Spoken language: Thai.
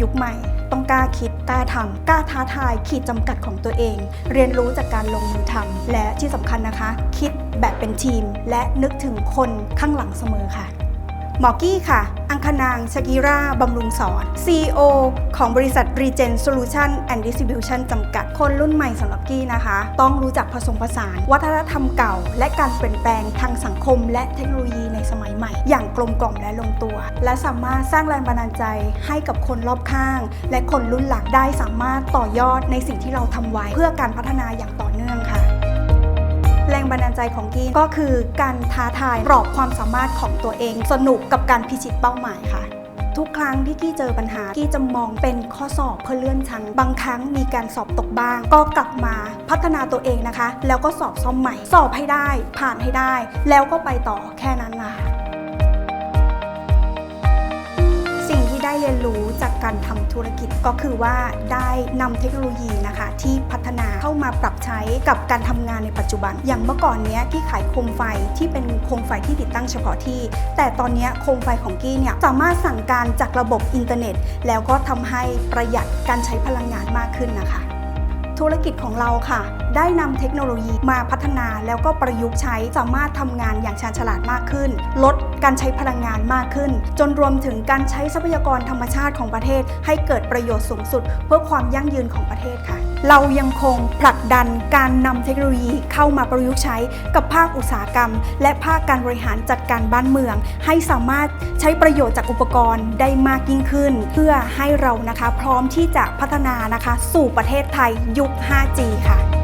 ยุคใหม่ ต้องกล้าคิดกล้าทำกล้าท้าทายขีดจำกัดของตัวเอง เรียนรู้จากการลงมือทำและที่สำคัญนะคะ คิดแบบเป็นทีม และนึกถึงคนข้างหลังเสมอค่ะ หมอกี้ค่ะ อังคณางชกิราบำรุงสอน CEO ของบริษัท Regen Solution and Distribution จำกัด คนรุ่นใหม่สำหรับกี้นะคะ ต้องรู้จักผสมผสาน วัฒนธรรมเก่า และการเปลี่ยนแปลงทางสังคม และเทคโนโลยีในสมัยใหม่ อย่างกลมกล่อมและลงตัว และสามารถสร้างแรงบันดาลใจให้กับคนรอบข้าง และคนรุ่นหลังได้สามารถต่อยอดในสิ่งที่เราทำไว้ เพื่อการพัฒนาอย่างต่อ แรงบันดาลใจของกี้ก็คือการท้าทายกรอบความสามารถของตัวเอง สนุกกับการพิชิตเป้าหมายค่ะทุกครั้งที่กี้เจอปัญหา กี้จะมองเป็นข้อสอบเพื่อเลื่อนชั้น บางครั้งมีการสอบตกบ้าง ก็กลับมาพัฒนาตัวเองนะคะ แล้วก็สอบซ่อมใหม่ สอบให้ได้ ผ่านให้ได้ แล้วก็ไปต่อแค่นั้นล่ะ การทำธุรกิจก็คือว่าได้นำเทคโนโลยีนะคะ ที่พัฒนาเข้ามาปรับใช้กับการทำงานในปัจจุบัน อย่างเมื่อก่อนเนี้ยที่ขายโคมไฟที่เป็นโคมไฟที่ติดตั้งเฉพาะที่ แต่ตอนนี้โคมไฟของกี้เนี่ยสามารถสั่งการจากระบบอินเทอร์เน็ต แล้วก็ทำให้ประหยัดการใช้พลังงานมากขึ้นนะคะธุรกิจของเราค่ะ ได้นำเทคโนโลยีมาพัฒนาแล้วก็ประยุกต์ใช้สามารถทำงานอย่างชาญฉลาดมากขึ้น ลด การใช้พลังงานมากขึ้น จนรวมถึงการใช้ทรัพยากรธรรมชาติของประเทศ ให้เกิดประโยชน์สูงสุด เพื่อความยั่งยืนของประเทศค่ะ เรายังคงผลักดันการนำเทคโนโลยีเข้ามาประยุกต์ใช้กับภาคอุตสาหกรรม และภาคการบริหารจัดการบ้านเมือง ให้สามารถใช้ประโยชน์จากอุปกรณ์ได้มากยิ่งขึ้น เพื่อให้เรานะคะพร้อมที่จะพัฒนานะคะ สู่ประเทศไทยยุค 5G ค่ะ